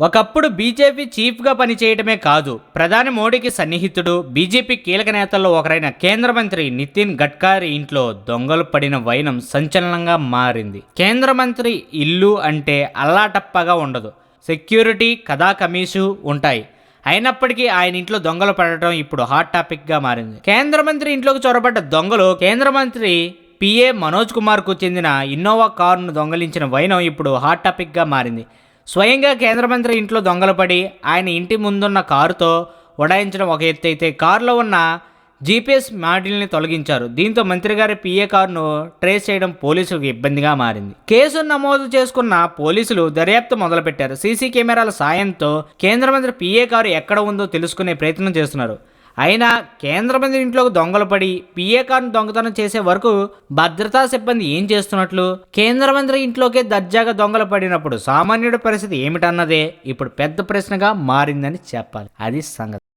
ఒకప్పుడు బీజేపీ చీఫ్గా పనిచేయటమే కాదు ప్రధాని మోడీకి సన్నిహితుడు బీజేపీ కీలక నేతల్లో ఒకరైన కేంద్ర మంత్రి నితిన్ గడ్కరీ ఇంట్లో దొంగలు పడిన వైనం సంచలనంగా మారింది. కేంద్ర మంత్రి ఇల్లు అంటే అల్లాటప్పగా ఉండదు. సెక్యూరిటీ కథా కమీసు ఉంటాయి. అయినప్పటికీ ఆయన ఇంట్లో దొంగలు పడటం ఇప్పుడు హాట్ టాపిక్గా మారింది. కేంద్ర మంత్రి ఇంట్లోకి చొరబడ్డ దొంగలు కేంద్ర మంత్రి పిఏ మనోజ్ కుమార్కు చెందిన ఇన్నోవా కారును దొంగలించిన వైనం ఇప్పుడు హాట్ టాపిక్గా మారింది. స్వయంగా కేంద్ర మంత్రి ఇంట్లో దొంగలు పడి ఆయన ఇంటి ముందున్న కారుతో ఉడాయించడం ఒక ఎత్తు అయితే కారులో ఉన్న జీపీఎస్ మాడ్యూల్ని తొలగించారు. దీంతో మంత్రి గారి పిఏ కారును ట్రేస్ చేయడం పోలీసులకు ఇబ్బందిగా మారింది. కేసు నమోదు చేసుకున్న పోలీసులు దర్యాప్తు మొదలుపెట్టారు. సీసీ కెమెరాల సాయంతో కేంద్ర మంత్రి పిఏ కారు ఎక్కడ ఉందో తెలుసుకునే ప్రయత్నం చేస్తున్నారు. అయినా కేంద్ర మంత్రి ఇంట్లోకి దొంగలు పడి పిఏ కార్ను దొంగతనం చేసే వరకు భద్రతా సిబ్బంది ఏం చేస్తున్నట్లు? కేంద్ర మంత్రి ఇంట్లోకే దర్జాగా దొంగలు పడినప్పుడు సామాన్యుడి పరిస్థితి ఏమిటన్నదే ఇప్పుడు పెద్ద ప్రశ్నగా మారిందని చెప్పాలి. అది సంగతి.